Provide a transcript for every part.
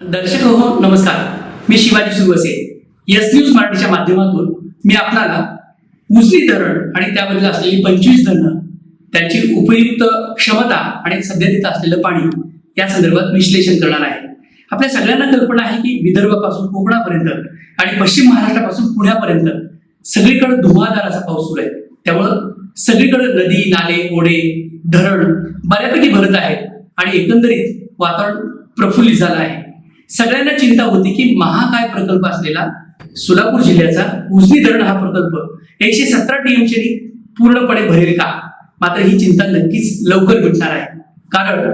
दर्शक हो, हो नमस्कार. मी शिवाजी सुरवसे. यस न्यूज मराठीच्या माध्यमातून मी आपल्याला उजनी धरण आणि त्यामधील असलेली पंचवीस धरणं त्यांची उपयुक्त क्षमता आणि सध्या तिथं असलेलं पाणी या संदर्भात विश्लेषण करणार आहे. आपल्या सगळ्यांना कल्पना आहे की विदर्भापासून कोकणापर्यंत आणि पश्चिम महाराष्ट्रापासून पुण्यापर्यंत सगळीकडे धुमाधार असा पाऊस सुरू आहे. त्यामुळं सगळीकडे नदी नाले ओढे धरण बऱ्यापैकी भरत आहेत आणि एकंदरीत वातावरण प्रफुल्लित झालं आहे. सगळ्यांना चिंता होती की महाकाय प्रकल्प असलेला सोलापूर जिल्ह्याचा उजनी धरण हा प्रकल्प एकशे सतरा टीएमसी पूर्णपणे भरेल का? मात्र ही चिंता नक्कीच लवकर मिटणार आहे. कारण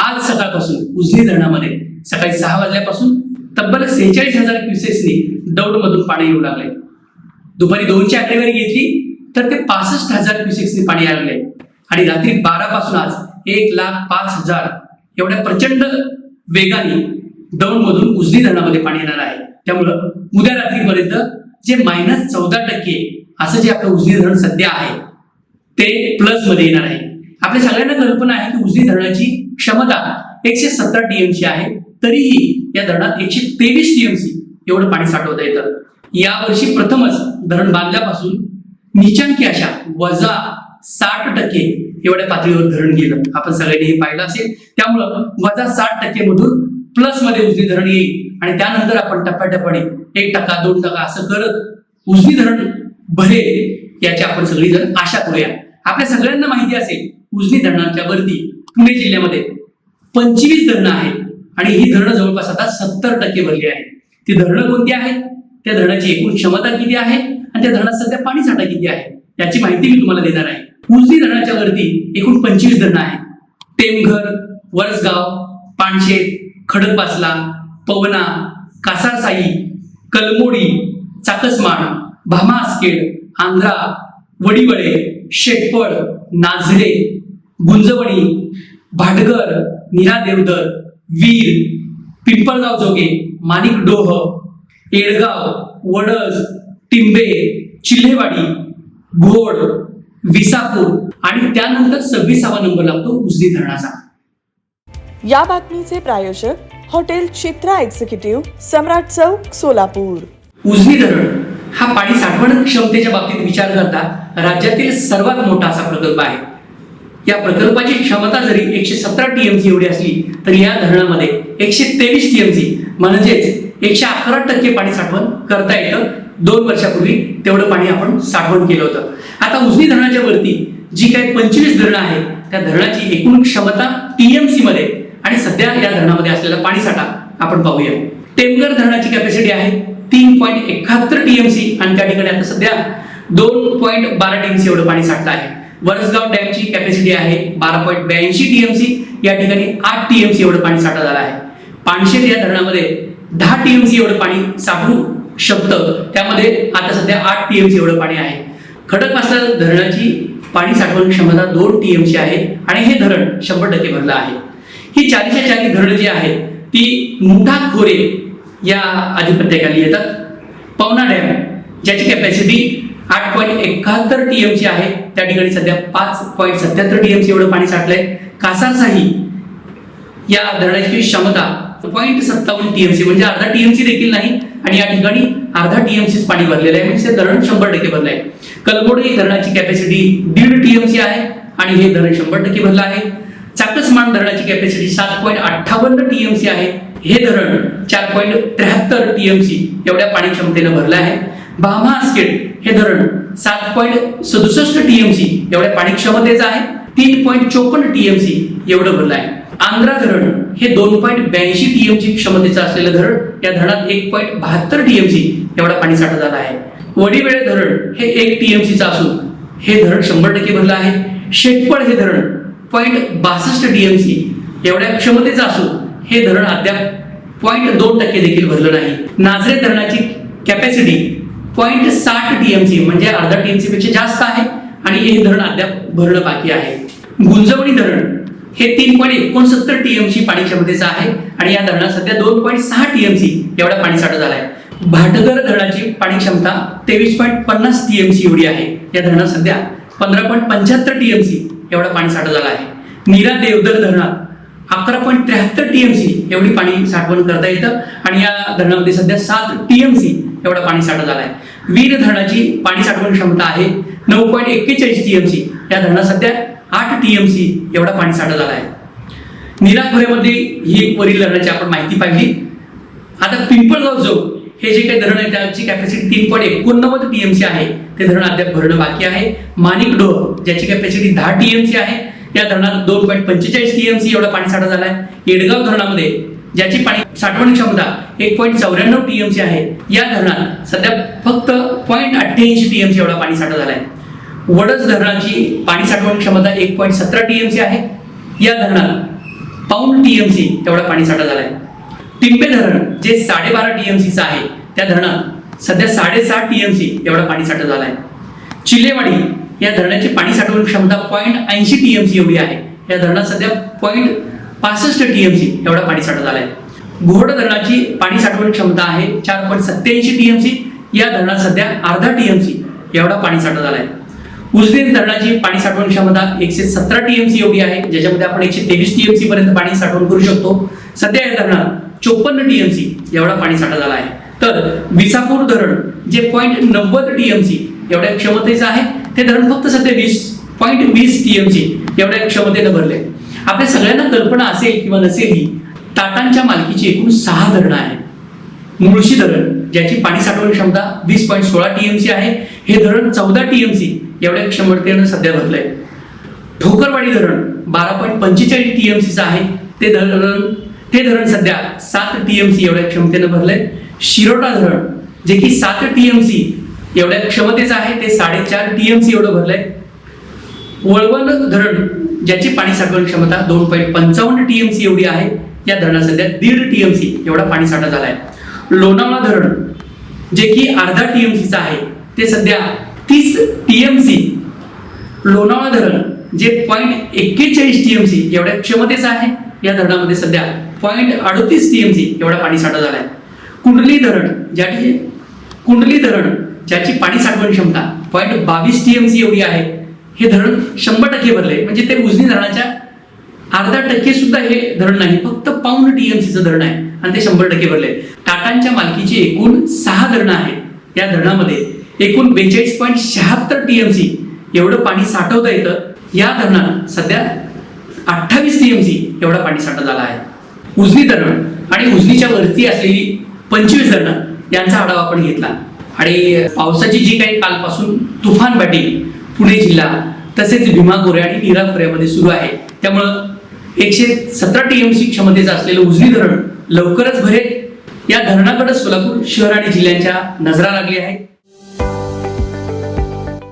आज सकाळपासून उजनी धरणामध्ये सकाळी सहा वाजल्यापासून तब्बल सेहेचाळीस हजार क्युसेसनी दौडमधून पाणी येऊ लागले. दुपारी दोनची आकडेवारी घेतली तर ते पासष्ट हजार क्युसेक्सनी पाणी आले आणि रात्री बारा पासून आज एक लाख पाच हजार एवढ्या प्रचंड वेगाने दौंडमधून उजनी धरणामध्ये पाणी येणार आहे. त्यामुळं उद्या रात्रीपर्यंत जे मायनस चौदा टक्के असं जे आपलं उजनी धरण सध्या आहे ते प्लसमध्ये येणार आहे. आपल्या सगळ्यांना कल्पना आहे की उजनी धरणाची क्षमता एकशे सतरा टीएमसी आहे तरीही या धरणात एकशे तेवीस टीएमसी एवढं पाणी साठवता येतं. यावर्षी प्रथमच धरण बांधल्यापासून निचांकी अशा वजा साठ टक्के एवढ्या पातळीवर धरण गेलं. आपण सगळ्यांनी हे पाहिलं असेल. त्यामुळं वजा साठ टक्के मधून प्लसमध्ये उजनी धरण येईल. आणि त्यानंतर आपण टप्प्याटप्प्याने एक टक्का दोन टक्का असं करत उजनी धरण भरेल याची आपण सगळी जण आशा करूया. आपल्या सगळ्यांना माहिती असेल उजनी धरणाच्या वरती पुणे जिल्ह्यामध्ये पंचवीस धरणं आहेत. आणि ही धरणं जवळपास आता सत्तर टक्के भरली आहेत. ती धरणं कोणती आहेत? त्या धरणाची एकूण क्षमता किती आहे? आणि त्या धरणात सध्या पाणी साठा किती आहे? याची माहिती मी तुम्हाला देणार आहे. उजनी धरणाच्या वरती एकूण पंचवीस धरणं आहेत. टेमघर वरसगाव पानशेत खडकपासला पवना कासारसाई कलमोडी चाकसमाड भामा आस्केड आंध्रा वडीवळे शेटपळ नाझरे गुंजवणी भाटगर नीरा देवधर वीर पिंपळगाव जोगे माणिक डोह येडगाव वडज टिंबे चिल्हेवाडी घोड विसापूर आणि त्यानंतर सव्वीसावा नंबर लागतो उजनी धरणाचा. या बातमीचे प्रायोजक हॉटेल चित्रा एक्झिक्युटिव्ह सम्राट चौक सोलापूर. उजनी धरण हा पाणी साठवण क्षमतेच्या बाबतीत विचार करता राज्यातील सर्वात मोठा असा प्रकल्प आहे. या प्रकल्पाची क्षमता जरी एकशे सतरा टीएमसी एवढी असली तरी या धरणामध्ये एकशे तेवीस टीएमसी म्हणजेच एकशे अकरा टक्के पाणी साठवण करता येतं. दोन वर्षापूर्वी तेवढं पाणी आपण साठवण केलं होतं. आता उजनी धरणाच्या वरती जी काही पंचवीस धरणं आहेत त्या धरणाची एकूण क्षमता टीएमसी मध्ये आणि सध्या या धरणामध्ये असलेला पाणी साठा आपण पाहूया. टेमगर धरणाची कॅपॅसिटी आहे तीन पॉईंट एकाहत्तर टीएमसी आणि त्या ठिकाणी आता सध्या दोन पॉईंट बारा टीएमसी एवढं पाणी साठलं आहे. वरसगाव डॅमची कॅपॅसिटी आहे बारा पॉईंट ब्याऐंशी टीएमसी या ठिकाणी आठ टीएमसी एवढं पाणी साठा झालं आहे. पाणशेत या धरणामध्ये दहा टीएमसी एवढं पाणी साठवू शकतं. त्यामध्ये आता सध्या आठ टीएमसी एवढं पाणी आहे. खडकवासला धरणाची पाणी साठवण क्षमता दोन टीएमसी आहे आणि हे धरण शंभर टक्के भरलं आहे. ही चारीच्या चारी धरणं जी आहेत ती मुठा खोरे या आधिपत्याखाली येतात. पवना डॅम ज्याची कॅपॅसिटी आठ पॉईंट एकाहत्तर टीएमची आहे त्या ठिकाणी सध्या पाच पॉईंट सत्याहत्तर टीएमसी एवढं पाणी साठलंय. कासारसाही या धरणाची क्षमता पॉईंट सत्तावन्न टीएमसी म्हणजे अर्धा टीएमसी देखील नाही आणि या ठिकाणी अर्धा टीएमसी पाणी भरलेलं आहे. म्हणजे धरण शंभर टक्के भरलं आहे कलबोडी धरणाची कॅपॅसिटी दीड टीएमसी आहे आणि हे धरण शंभर टक्के भरलं आहे. चाकसमान धरणाची कॅपॅसिटी सात पॉईंट अठ्ठावन्न टीएमसी आहे. हे धरण चार पॉईंट त्र्याहत्तर टीएमसी एवढ्या पाणी क्षमतेनं भरलं आहे. बामा आस्केट हे धरण सात पॉईंट सदुसष्ट टीएमसी एवढ्या पाणी क्षमतेचं आहे. तीन पॉईंट चोपन्न टीएमसी एवढं भरलं आहे. आंध्रा धरण हे दोन पॉईंट ब्याऐंशी टीएमसी क्षमतेचं असलेलं धरण या धरणात एक पॉईंट बहात्तर टीएमसी एवढा पाणी साठा झाला आहे. वडीवेळे धरण हे एक टीएमसीचं असून हे धरण शंभर टक्के भरलं आहे. शेटपळ हे धरण पॉईंट बासष्ट टीएमसी एवढ्या क्षमतेचं असून हे धरण अद्याप पॉईंट दोन टक्के देखील भरलं नाही. नाझरे धरणाची कॅपॅसिटी पॉईंट साठ टीएमसी म्हणजे अर्धा टीएमसी पेक्षा जास्त आहे आणि हे धरण अद्याप भरणं बाकी आहे. गुंजवणी धरण हे तीन पॉईंट एकोणसत्तर टीएमसी पाणी क्षमतेचं आहे आणि या धरणात सध्या दोन पॉईंट सहा टीएमसी एवढा पाणी साठा झाला आहे भाटगर धरणाची पाणी क्षमता तेवीस पॉईंट पन्नास टीएमसी एवढी आहे. या धरणात सध्या पंधरा पॉईंट पंच्याहत्तर टीएमसी एवढा पाणी साठा झाला आहे. नीरा देवधर धरणात अकरा पॉईंट त्र्याहत्तर टीएमसी एवढी पाणी साठवण करता येतं आणि या धरणामध्ये सध्या सात टीएमसी एवढा पाणी साठा झाला आहे. वीर धरणाची पाणी साठवण क्षमता आहे. नऊ पॉईंट एक्केचाळीस टीएमसी या धरणात सध्या आठ टीएमसी एवढा पाणी साठा झाला आहे. नीरा खोऱ्यामध्ये ही वरील धरणाची आपण माहिती पाहिली. आता पिंपळगाव जो हे जे काही धरण आहे त्याची कॅपॅसिटी तीन पॉईंट एकोणनव्वद टीएमसी आहे. ते धरण अद्याप भरणं बाकी आहे. माणिक डोह ज्याची कॅपॅसिटी दहा टीएमसी आहे या धरणात दोन पॉईंट पंचेचाळीस टीएमसी एवढा पाणी साठा झाला आहे येडगाव धरणामध्ये ज्याची पाणी साठवण क्षमता एक पॉईंट चौऱ्याण्णव टीएमसी आहे या धरणात सध्या फक्त पॉईंट अठ्ठ्याऐंशी टीएमसी एवढा पाणी साठा झाला आहे वडस धरणाची पाणी साठवण क्षमता एक पॉईंट सतरा टीएमसी आहे. या धरणात पाऊण टीएमसी एवढा पाणी साठा झाला आहे टिंबे धरण जे साडेबारा टीएमसीचं आहे त्या धरणात सध्या साडेसात टीएमसी एवढा पाणी साठा झाला आहे चिल्लेवाडी या धरणाची पाणी साठवण क्षमता पॉईंट ऐंशी टीएमसी एवढी आहे. या धरणात सध्या पॉईंट पासष्ट टीएमसी एवढा पाणी साठा झाला आहे घोड धरणाची पाणी साठवण क्षमता आहे चार पॉईंट सत्याऐंशी टीएमसी. या धरणात सध्या अर्धा टीएमसी एवढा पाणी साठा झाला आहे उजनी धरणाची पाणी साठवण क्षमता एकशे सतरा टीएमसी एवढी आहे ज्याच्यामध्ये आपण एकशे तेवीस टीएमसी पर्यंत पाणी साठवण करू शकतो. सध्या या धरणात चोपन्न टीएमसी एवढा पाणी साठा झाला आहे. तर विसापूर धरण जे पॉईंट नव्वद टीएमसी एवढ्या क्षमतेचं आहे. ते धरण फक्त सध्या वीस पॉईंट वीस टीएमसी एवढ्या क्षमतेनं भरले आपल्या सगळ्यांना कल्पना असेल किंवा नसेल ही टाटांच्या मालकीची एकूण सहा धरणं आहेत. मुळशी धरण ज्याची पाणी साठवण क्षमता वीस पॉईंट सोळा टीएमसी आहे हे धरण चौदा टीएमसी एवढ्या क्षमतेनं सध्या भरलंय. ठोकरवाडी धरण बारा पॉईंट पंचेचाळीस टीएमसीचं आहे. ते धरण ते धरण सध्या सात टीएमसी एवढ्या क्षमतेनं भरलंय. शिरोटा धरण जे की सात टीएमसी एवढ्या क्षमतेचं आहे ते साडेचार टीएमसी एवढं भरलंय. वळवण धरण ज्याची पाणी साठवण क्षमता दोन पॉईंट पंचावन्न टीएमसी एवढी आहे या धरणात सध्या दीड टीएमसी एवढा पाणी साठा झाला आहे लोणावळा धरण जे की अर्धा टीएमसीचं आहे ते सध्या तीस टीएमसी लोणावळा धरण जे पॉईंट एक्केचाळीस टीएमसी एवढ्या क्षमतेचं आहे या धरणामध्ये सध्या पॉईंट अडतीस टीएमसी एवढा पाणी साठा झाला आहे कुंडली धरण ज्या कुंडली धरण ज्याची पाणी साठवण क्षमता पॉईंट बावीस टीएमसी एवढी आहे. हे धरण शंभर टक्के भरले म्हणजे ते उजनी धरणाच्या अर्धा टक्के सुद्धा हे धरण नाही. फक्त पाऊण टीएमसीचं धरण आहे. आणि ते शंभर टक्के भरले टाटांच्या मालकीची एकूण सहा धरणं आहेत. या धरणामध्ये एकूण बेचाळीस पॉईंट शहात्तर टीएमसी एवढं पाणी साठवता येतं. या धरणात सध्या अठ्ठावीस टीएमसी एवढा पाणी साठा झाला आहे. उजनी धरण आणि उजनीच्या वरती असलेली पंचवीस धरणं यांचा आढावा आपण घेतला. आणि पावसाची जी काही कालपासून तुफान बॅटिंग पुणे जिल्हा तसेच भीमा गोरे आणि नीरा खोऱ्यामध्ये सुरू आहे. त्यामुळं एकशे सतरा टीएमसी क्षमतेचं असलेलं उजनी धरण लवकरच भरेल. या धरणाकडे सोलापूर शहर आणि जिल्ह्यांच्या नजरा